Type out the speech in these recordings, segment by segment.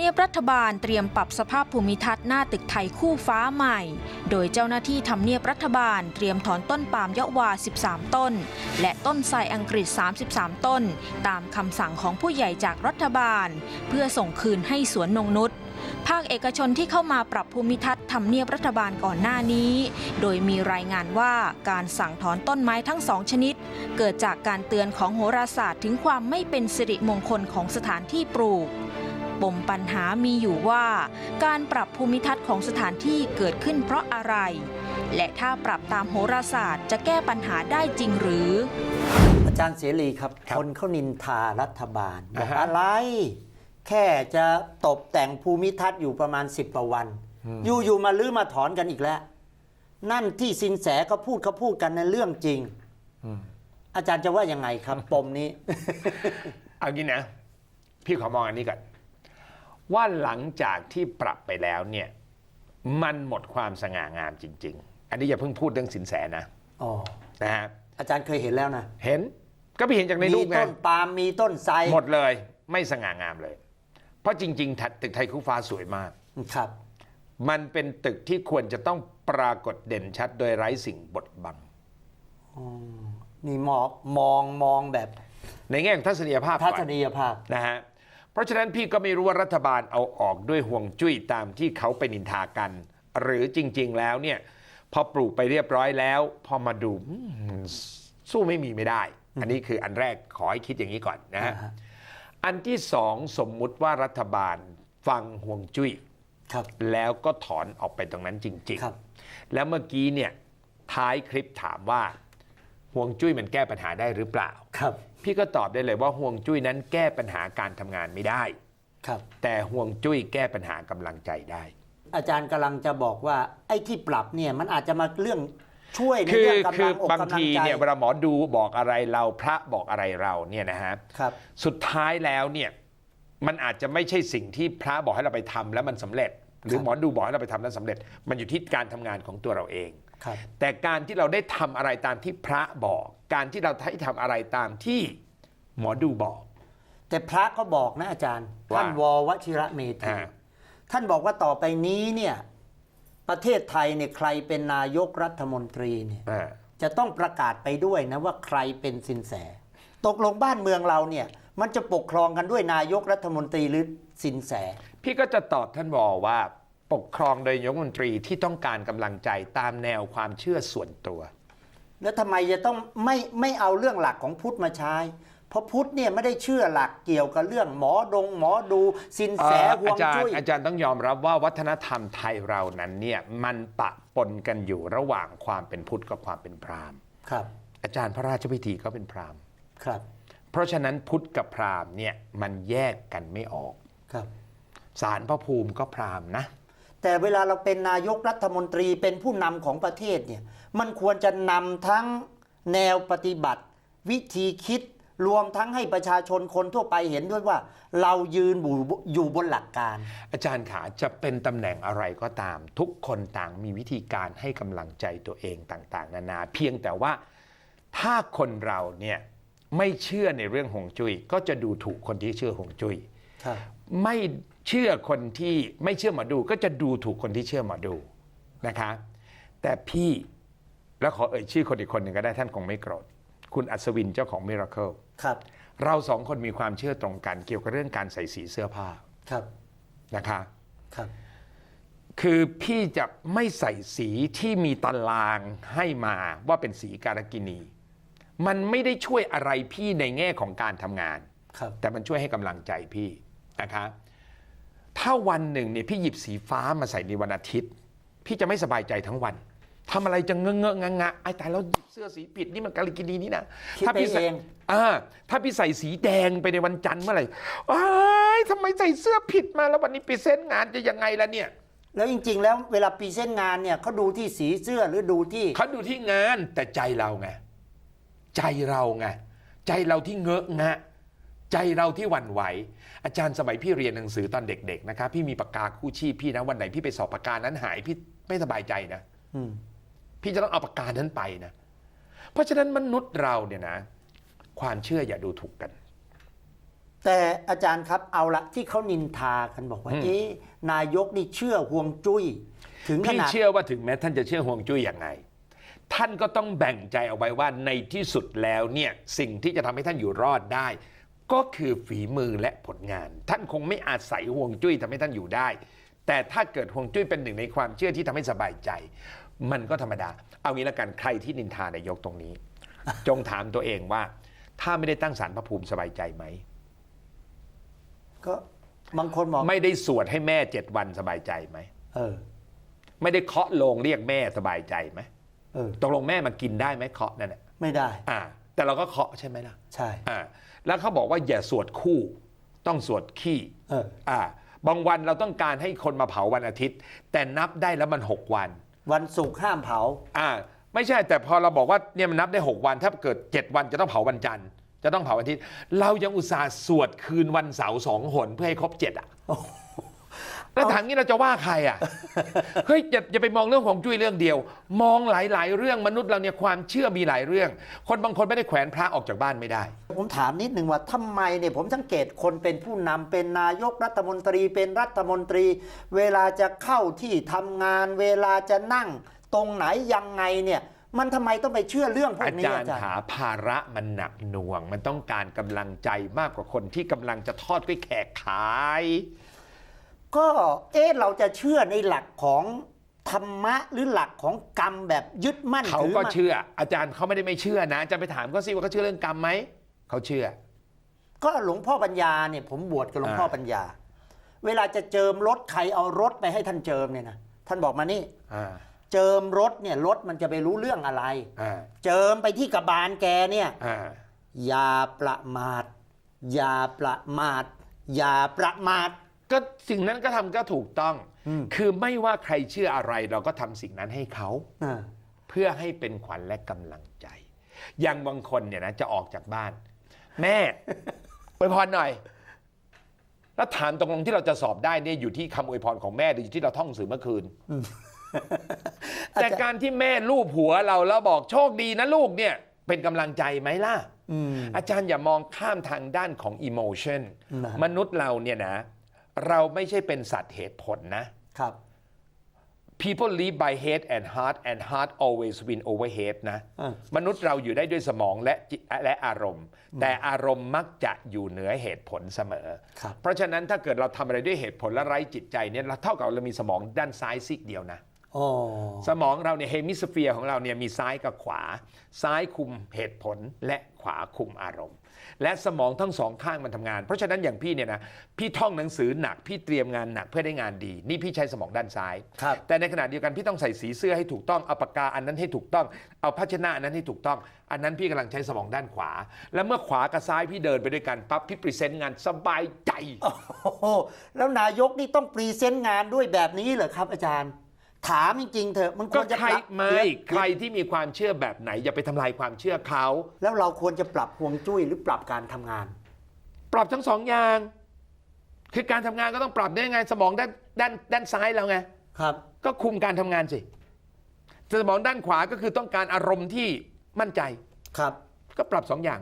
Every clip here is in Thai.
เนียบรัฐบาลเตรียมปรับสภาพภูมิทัศน์หน้าตึกไทยคู่ฟ้าใหม่ โดยเจ้าหน้าที่ทำเนียบรัฐบาลเตรียมถอนต้นปาล์มยะวา 13 ต้น และต้นไทรอังกฤษ 33 ต้น ตามคำสั่งของผู้ใหญ่จากรัฐบาล เพื่อส่งคืนให้สวนนงนุษย์ภาคเอกชนที่เข้ามาปรับภูมิทัศน์ทำเนียบรัฐบาลก่อนหน้านี้ โดยมีรายงานว่าการสั่งถอนต้นไม้ทั้งสองชนิด เกิดจากการเตือนของโหราศาสตร์ถึงความไม่เป็นสิริมงคลของสถานที่ปลูก ปมปัญหามีอยู่ว่า การปรับภูมิทัศน์ของสถานที่เกิดขึ้นเพราะอะไร และถ้าปรับตามโหราศาสตร์ จะแก้ปัญหาได้จริงหรือ อาจารย์เสรีครับครับคนเขานินทารัฐบาลบอกอ่าฮะอะไร แค่จะตกแต่งภูมิทัศน์อยู่ประมาณ10กว่าวัน อยู่ๆมาลื้อมาถอนกันอีกแล้ว นั่นที่สินแสเขาพูดเขาพูดกันในเรื่องจริงอาจารย์จะว่ายังไงครับ ปมนี้ เอางี้นะ พี่ขอมองอันนี้ก่อน ว่าหลังจากที่ปรับไปแล้วเนี่ยมันหมดความสง่างามจริง ๆ อันนี้อย่าเพิ่งพูดเรื่องสินแสนะอ๋อนะฮะอาจารย์เคยเห็นแล้วนะ เห็นก็ไปเห็นจากในมีรูปไงต้นปาล์มมีต้นไทรหมดเลย ไม่สง่างามเลย เพราะจริง ๆ ตึกไทยคู่ฟ้าสวยมาก ครับ มันเป็นตึกที่ควรจะต้องปรากฏเด่นชัดโดยไร้สิ่งบดบัง นี่มองมองมองแบบในแง่ของทัศนียภาพทัก่ศอนนียภาพ นะฮะเพ ราะฉะนั้นพี่ก็ไม่รู้ว่ารัฐบาลเอาออกด้วยห่วงจุ้ยตามที่เขาไปนินทากัน หรือจริง ๆ แล้วเนี่ยพอปลูกไปเรียบร้อยแล้ว พอมาดูอืมสู้ไม่มีไม่ได้ อันนี้คืออันแรกขอให้คิดอย่างนี้ก่อนนะฮะอ่าฮะอันที่สองสมมุติว่ารัฐบาลฟังห่วงจุ้ยครับแล้วก็ถอนออกไปตรงนั้นจริงครับๆแล้วเมื่อกี้เนี่ยท้ายคลิปถามว่า ห่วงจุ้ยมันแก้ปัญหาได้หรือเปล่า ครับ พี่ก็ตอบได้เลยว่าห่วงจุ้ยนั้นแก้ปัญหาการทำงานไม่ได้ ครับ แต่ห่วงจุ้ยแก้ปัญหากำลังใจได้ อาจารย์กำลังจะบอกว่า ไอ้ที่ปรับเนี่ยมันอาจจะมาเรื่องช่วยในคือเรื่องกำคืลัองอกบางกำลังทีใจเนี่ยเวลาหมอดูบอกอะไรเราพระบอกอะไรเราเนี่ยนะฮะครับ สุดท้ายแล้วเนี่ยมันอาจจะไม่ใช่สิ่งที่พระบอกให้เราไปทำแล้วมันสำเร็จ หรือหมอดูบอกให้เราไปทำแล้วสำเร็จ มันอยู่ที่การทำงานของตัวเราเองครับ แต่การที่เราได้ทำอะไรตามที่พระบอก การที่เราได้ทำอะไรตามที่หมอดูบอก แต่พระก็บอกนะอาจารย์ว่าท่านววชิระเมธีอ่าท่านบอกว่าต่อไปนี้เนี่ยประเทศไทยเนี่ยใครเป็นนายกรัฐมนตรีเนี่ยอ่าจะต้องประกาศไปด้วยนะว่าใครเป็นสินแส ตกลงบ้านเมืองเราเนี่ย มันจะปกครองกันด้วยนายกรัฐมนตรีหรือสินแส พี่ก็จะตอบท่านบอกว่า ปกครองโดยนายกรัฐมนตรีที่ต้องการกำลังใจตามแนวความเชื่อส่วนตัว แล้วทำไมจะต้องไม่ไม่เอาเรื่องหลักของพุทธมาใช้ เพราะพุทธเนี่ยไม่ได้เชื่อหลักเกี่ยวกับเรื่องหมอดง หมอดูสินแสเอ่อห่วอางจารจุ้ย์ยอาจารย์ต้องยอมรับว่าวัฒนธรรมไทยเรานั้นเนี่ยมันปะปนกันอยู่ระหว่างความเป็นพุทธกับความเป็นพราหมณ์ ครับอาจารย์พระราชพิธีก็เป็นพราหมณ์ ครับเพราะฉะนั้นพุทธกับพราหมณ์เนี่ยมันแยกกันไม่ออกครับ สารพระภูมิก็พราหมณ์นะ แต่เวลาเราเป็นนายกรัฐมนตรีเป็นผู้นำของประเทศเนี่ยมันควรจะนำทั้งแนวปฏิบัติ วิธีคิดรวมทั้งให้ประชาชนคนทั่วไปเห็นด้วยว่า เรายืนอยู่อยู่บนหลักการ อาจารย์ขาจะเป็นตำแหน่งอะไรก็ตาม ทุกคนต่างมีวิธีการให้กำลังใจตัวเองต่าง ๆ นานา เพียงแต่ว่าถ้าคนเราเนี่ยไม่เชื่อในเรื่องหงจุย้ยก็จะดูถูกคนที่เชื่อหงจุย้ยครับไม่ เชื่อคนที่ไม่เชื่อหมอดูก็จะดูถูกคนที่เชื่อหมอดูนะคะ แต่พี่แล้วขอเอ่ยชื่อคนอีกคนหนึ่งก็ได้ท่านคงไม่โกรธคุณอัศวินเจ้าของมิราเคิลครับ เราสองคนมีความเชื่อตรงกันเกี่ยวกับเรื่องการใส่สีเสื้อผ้าครับนะคะครับ คือพี่จะไม่ใส่สีที่มีตารางให้มาว่าเป็นสีการกินี มันไม่ได้ช่วยอะไรพี่ในแง่ของการทำงาน ครับ แต่มันช่วยให้กำลังใจพี่นะคะ ถ้าวันหนึ่งเนี่ยพี่หยิบสีฟ้ามาใส่ในวันอาทิตย์ พี่จะไม่สบายใจทั้งวันทำอะไรจะเงอะเงอะงะงะไอ้ตายแล้วหยิบเสื้อสีผิดนี่มันกาลิกินีนี่นะคิดถ้าไปพี่ใส่เอง อ่าถ้าพี่ใส่สีแดงไปในวันจันทร์เมื่อไหร่อ้ายทำไมใส่เสื้อผิดมาแล้ววันนี้ไปเซ็นงานจะยังไงล่ะเนี่ย แล้วจริง ๆ แล้วเวลาพรีเซนต์งานเนี่ยเขาดูที่สีเสื้อหรือดูที่ เขาดูที่งานแต่ใจเราไง ใจเราไง ใจเราที่เงอะงะ ใจเราที่หวั่นไหว อาจารย์สมัยพี่เรียนหนังสือตอนเด็ก ๆ นะครับ พี่มีปากกาคู่ชีพพี่นะวันไหนพี่ไปสอบปากกานั้นหายพี่ไม่สบายใจนะอืมพี่จะต้องเอาปากกานั้นไปนะ เพราะฉะนั้นมนุษย์เราเนี่ยนะ ความเชื่ออย่าดูถูกกัน แต่อาจารย์ครับเอาละที่เขานินทากันบอกว่าอืมเอ๊ะนายกนี่เชื่อห่วงจุ้ย ถึงขพี่นาดเชื่อว่าถึงแม้ท่านจะเชื่อห่วงจุ้ยยังไง ท่านก็ต้องแบ่งใจเอาไว้ว่าในที่สุดแล้วเนี่ยสิ่งที่จะทำให้ท่านอยู่รอดได้ ก็คือฝีมือและผลงาน ท่านคงไม่อาศัยห่วงจุ้ยทำให้ท่านอยู่ได้ แต่ถ้าเกิดห่วงจุ้ยเป็นหนึ่งในความเชื่อที่ทำให้สบายใจ มันก็ธรรมดา เอางี้ละกันใครที่นินทานายกตรงนี้ จงถามตัวเองว่า ถ้าไม่ได้ตั้งสารพระภูมิสบายใจไหมก็บางคนบอกไม่ได้สวดให้แม่เจ็ดวันสบายใจไหมเออ ไม่ได้เคาะโลงเรียกแม่สบายใจไหมเออตกลงแม่มากินได้ไหมเคาะนั่นแหละไม่ได้ อ่า แต่เราก็เคาะใช่ไหมล่ะใช่ อ่าแล้วเขาบอกว่าอย่าสวดคู่ ต้องสวดขี้เออ อ่าบางวันเราต้องการให้คนมาเผาวันอาทิตย์ แต่นับได้แล้วมัน 6 วัน วันศุกร์ห้ามเผา อ่าไม่ใช่แต่พอเราบอกว่าเนี่ยมันนับได้ 6 วัน ถ้าเกิด 7 วันจะต้องเผาวันจันทร์จะต้องเผาวันอาทิตย์ เรายังอุตส่าห์สวดคืนวันเสาร์สองหนเพื่อให้ครบเจ็ดอะ แล้วถามงี้เราจะว่าใครอะ เฮ้ยอย่าอย่าไปมองเรื่องของจุ้ยเรื่องเดียว มองหลาย ๆ เรื่องมนุษย์เราเนี่ยความเชื่อมีหลายเรื่อง คนบางคนไม่ได้แขวนพระออกจากบ้านไม่ได้ ผมถามนิดนึงว่าทำไมเนี่ยผมสังเกตคนเป็นผู้นำเป็นนายกรัฐมนตรีเป็นรัฐมนตรี เวลาจะเข้าที่ทำงาน เวลาจะนั่ง ตรงไหนยังไงเนี่ยมันทำไมต้องไปเชื่อเรื่องพวอากนี้จารอาย์จารย์หาภาระมันหนักหน่วง มันต้องการกำลังใจมากกว่าคนที่กำลังจะทอดด้วยแขกขาย ก็เอ๊ะเราจะเชื่อในหลักของธรรมะหรือหลักของกรรมแบบยึดมั่นเขาถือก็มั่นเชื่อ อาจารย์เขาไม่ได้ไม่เชื่อนะอาจะไปถามเขาสิว่าเขาเชื่อเรื่องกรรมไหมเขาเชื่อ ก็หลวงพ่อปัญญาเนี่ยผมบวชกับหลวงพ่ออ่าปัญญา เวลาจะเจิมรถใครเอารถไปให้ท่านเจิมเนี่ยนะท่านบอกมานี่ อ่าเจิมรถเนี่ยรถมันจะไปรู้เรื่องอะไร อ่าเจิมไปที่กระบาลแกเนี่ย อ่าอย่าประมาท อย่าประมาท อย่าประมาท ก็สิ่งนั้นก็ทำก็ถูกต้อง อืม คือไม่ว่าใครเชื่ออะไรเราก็ทำสิ่งนั้นให้เขา อ่า เพื่อให้เป็นขวัญและกำลังใจ อย่างบางคนเนี่ยนะจะออกจากบ้าน แม่ อวยพรหน่อย แล้วถามตรงลงที่เราจะสอบได้เนี่ยอยู่ที่คำอวยพรของแม่หรืออยู่ที่เราท่องหนังสือเมื่อคืนแต่การที่แม่ลูบหัวเราแล้วบอกโชคดีนะลูกเนี่ย เป็นกำลังใจไหมล่ะ อืม อาจารย์อย่ามองข้ามทางด้านของอิโมชันนะ มนุษย์เราเนี่ยนะ เราไม่ใช่เป็นสัตว์เหตุผลนะครับ people live by head and heart and heart always win over head นะอะมนุษย์เราอยู่ได้ด้วยสมองและจิตและอารมณ์ แต่อารมณ์มักจะอยู่เหนือเหตุผลเสมอครับเพราะฉะนั้นถ้าเกิดเราทำอะไรด้วยเหตุผลและไร้จิตใจเนี่ยเราเท่ากับเรามีสมองด้านซ้ายซีกเดียวนะอ๋อ สมองเราเนี่ยเฮมิสเฟียร์ของเราเนี่ยมีซ้ายกับขวา ซ้ายคุมเหตุผลและขวาคุมอารมณ์ และสมองทั้งสองข้างมันทำงาน เพราะฉะนั้นอย่างพี่เนี่ยนะพี่ท่องหนังสือหนักพี่เตรียมงานหนักเพื่อได้งานดี นี่พี่ใช้สมองด้านซ้ายครับแต่ในขณะเดียวกันพี่ต้องใส่สีเสื้อให้ถูกต้องเอาปากกาอันนั้นให้ถูกต้อง เอาภาชนะอันนั้นให้ถูกต้อง อันนั้นพี่กำลังใช้สมองด้านขวา แล้วเมื่อขวากับซ้ายพี่เดินไปด้วยกันปั๊บพี่พรีเซนต์งานสบายใจโอ้โหแล้วนายกนี่ต้องพรีเซนต์งานด้วยแบบนี้เหรอครับอาจารย์ ถามจริงๆเถอะมันคก็วรจะใครปรับไม่เดี๋ยวใครที่มีความเชื่อแบบไหน อย่าไปทำลายความเชื่อเขา แล้วเราควรจะปรับฮวงจุ้ยหรือปรับการทำงาน ปรับทั้งสองอย่าง คือการทำงานก็ต้องปรับได้ไง สมองด้านด้านด้านซ้ายเราไง ครับ ก็คุมการทำงานสิสมองด้านขวาก็คือต้องการอารมณ์ที่มั่นใจ ครับ ก็ปรับสองอย่าง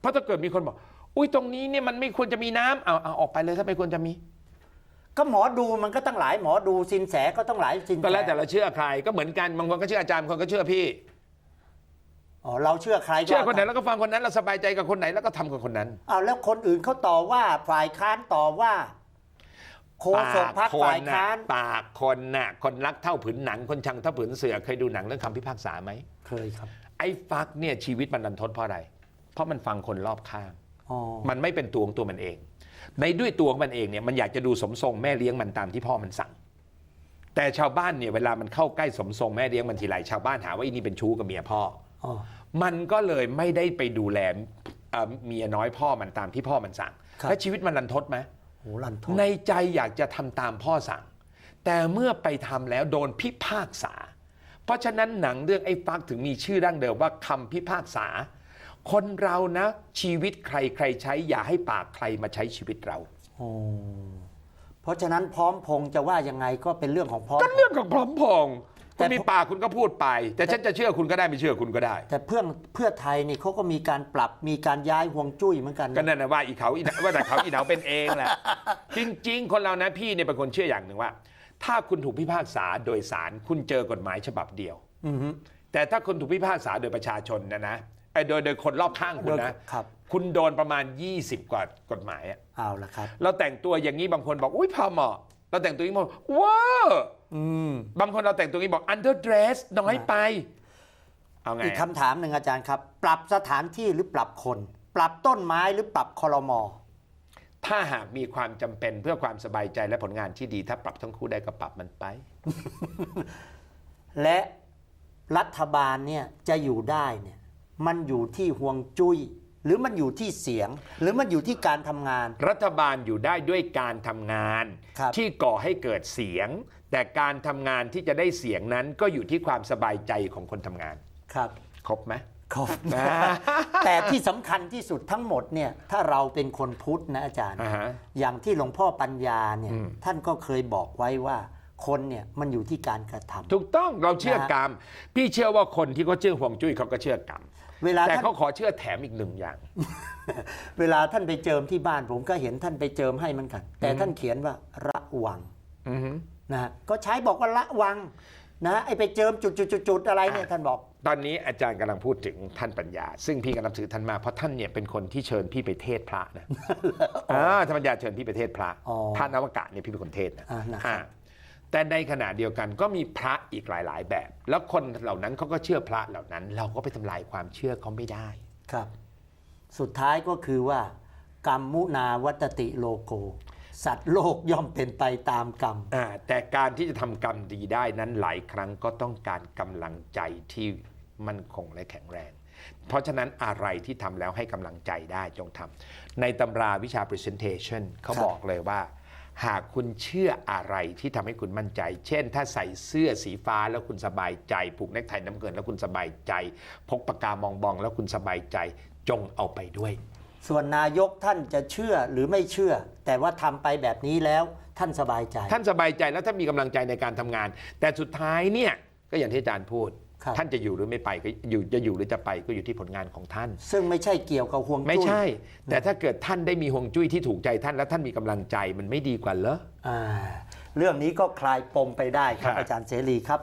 เพราะถ้าเกิดมีคนบอก อุ้ยตรงนี้เนี่ยมันไม่ควรจะมีน้ำเอาเอาออกไปเลยถ้าไม่ควรจะมี ก็หมอดูมันก็ตั้งหลายหมอดูสินแสก็ต้องหลายสินแสก็แล้วแต่เราเชื่อใครก็เหมือนกันบางคนก็เชื่ออาจารย์บางคนก็เชื่อพี่ อ๋อเราเชื่อใครก็เชื่อคนไหนแล้วก็ฟังคนนั้นเราสบายใจกับคนไหนแล้วก็ทำกับคนนั้น เอาแล้วคนอื่นเขาต่อว่าฝ่ายค้านต่อว่า โคศกพักคนฝ่ายน่ะค้าน ปากคนน่ะ คนรักเท่าผืนหนังคนชังเท่าผืนเสือเคยดูหนังเรื่องคำพิพากษาไหมเคยครับ ไอ้ฟักเนี่ยชีวิตมันดันทดเพราะอะไร เพราะมันฟังคนรอบข้างอ๋อ มันไม่เป็นตัวของตัวมันเอง ในด้วยตัวของมันเองเนี่ยมันอยากจะดูสมทรงแม่เลี้ยงมันตามที่พ่อมันสั่ง แต่ชาวบ้านเนี่ยเวลามันเข้าใกล้สมทรงแม่เลี้ยงมันทีไรชาวบ้านหาว่าอีนี่เป็นชู้กับเมียพ่ออ๋อมันก็เลยไม่ได้ไปดูแลเอ่อเมียน้อยพ่อมันตามที่พ่อมันสั่งและชีวิตมันรันทดไหมโหลันทดในใจอยากจะทำตามพ่อสั่ง แต่เมื่อไปทำแล้วโดนพิพากษา เพราะฉะนั้นหนังเรื่องไอ้ฟักถึงมีชื่อดั้งเดิมว่าคำพิพากษา คนเรานะ ชีวิตใครใครใช้ อย่าให้ปากใครมาใช้ชีวิตเรา โอ้เพราะฉะนั้นพร้อมพงษ์จะว่ายังไงก็เป็นเรื่องของพร้อม ก็เรื่องของพร้อมพงษ์คุณมีปากคุณก็พูดไป แต่ฉันจะเชื่อคุณก็ได้ไม่เชื่อคุณก็ได้ แต่เพื่อนเพื่อไทยนี่เขาก็มีการปรับมีการย้ายห่วงจุ้ยเหมือนกันนะ ก็นั่นนะว่าอีเขาอีเหนาว่าแต่เขาอีเหนาเป็นเองแหละจริง ๆ คนเรานะพี่เนี่ยเป็นคนเชื่ออย่างหนึ่งว่า ถ้าคุณถูกพิพากษาโดยศาลคุณเจอกฎหมายฉบับเดียวอือฮึแต่ถ้าคุณถูกพิพากษาโดยประชาชนนะนะไอ้ โดยโดยคนรอบข้างคุณนะ ครับ คุณโดนประมาณ 20 กว่ากฎหมายอะเอาละครับ เราแต่งตัวอย่างนี้บางคนบอก อุ้ยพอเหมาะ เราแต่งตัวอย่างนี้บอกว้าวอืม บางคนเราแต่งตัวอย่างนี้บอก underdress น้อยไป เอาไงอีกอะคำถามหนึ่งอาจารย์ครับ ปรับสถานที่หรือปรับคน ปรับต้นไม้หรือปรับคอรมอ ถ้าหากมีความจำเป็นเพื่อความสบายใจและผลงานที่ดี ถ้าปรับทั้งคู่ได้ก็ปรับมันไป และรัฐบาลเนี่ยจะอยู่ได้เนี่ย มันอยู่ที่ห่วงจุ้ยหรือมันอยู่ที่เสียง หรือมันอยู่ที่การทำงาน รัฐบาลอยู่ได้ด้วยการทำงาน ครับ ที่ก่อให้เกิดเสียง แต่การทำงานที่จะได้เสียงนั้นก็อยู่ที่ความสบายใจของคนทำงาน ครับครบไหมครบแต่ที่สำคัญที่สุดทั้งหมดเนี่ยถ้าเราเป็นคนพุทธนะอาจารย์ อ่าฮะอย่างที่หลวงพ่อปัญญาเนี่ยอืม ท่านก็เคยบอกไว้ว่า คนเนี่ยมันอยู่ที่การกระทำ ถูกต้องเราเชื่อนะฮะกรรม พี่เชื่อว่าคนที่เขาเชื่อห่วงจุ้ยเขาก็เชื่อกรรมเวลาแต่ท่าน เขาขอเชื่อแถมอีกหนึ่งอย่าง เวลาท่านไปเจิมที่บ้านผมก็เห็นท่านไปเจิมให้เหมือนกัน แต่ท่านเขียนว่าระวังอือฮึ นะฮะก็ใช้บอกว่าระวังนะไอ้ไปเจิมจุดๆๆๆอะไรเนี่ยท่านบอก ตอนนี้อาจารย์กำลังพูดถึงท่านปัญญา ซึ่งพี่กำลังถือท่านมากเพราะท่านเนี่ยเป็นคนที่เชิญพี่ไปเทศน์พระนะอ่าท่านปัญญาเชิญพี่ไปเทศน์พระอ๋อท่านนวกะเนี่ยพี่เป็นคนเทศน์นะอ่านะครับ อ่า แต่ในขณะเดียวกันก็มีพระอีกหลาย ๆ แบบ แล้วคนเหล่านั้นเขาก็เชื่อพระเหล่านั้น เราก็ไปทำลายความเชื่อเขาไม่ได้ ครับ สุดท้ายก็คือว่ากรรมมุนาวัตติโลโก สัตว์โลกย่อมเป็นไปตามกรรม อ่าแต่การที่จะทำกรรมดีได้นั้นหลายครั้งก็ต้องการกำลังใจที่มั่นคงและแข็งแรง เพราะฉะนั้นอะไรที่ทำแล้วให้กำลังใจได้จงทำในตำราวิชา presentation เขาครับ บอกเลยว่า หากคุณเชื่ออะไรที่ทำให้คุณมั่นใจ เช่น ถ้าใส่เสื้อสีฟ้าแล้วคุณสบายใจ ผูกเนคไทน้ำเงินแล้วคุณสบายใจ พกปากกามองบองแล้วคุณสบายใจ จงเอาไปด้วย ส่วนนายกท่านจะเชื่อหรือไม่เชื่อ แต่ว่าทำไปแบบนี้แล้วท่านสบายใจ ท่านสบายใจแล้วท่านมีกำลังใจในการทำงาน แต่สุดท้ายเนี่ยก็อย่างที่อาจารย์พูด ครับ ท่านจะอยู่หรือไม่ไปก็อยู่จะอยู่หรือจะไปก็อยู่ที่ผลงานของท่าน ซึ่งไม่ใช่เกี่ยวกับห่วงจุ้ยไม่ใช่ แต่ถ้าเกิดท่านได้มีฮวงจุ้ยที่ถูกใจท่านแล้วท่านมีกำลังใจมันไม่ดีกว่าเหรอ อ่าเรื่องนี้ก็คลายปมไปได้ครับครับ อาจารย์เสรีครับ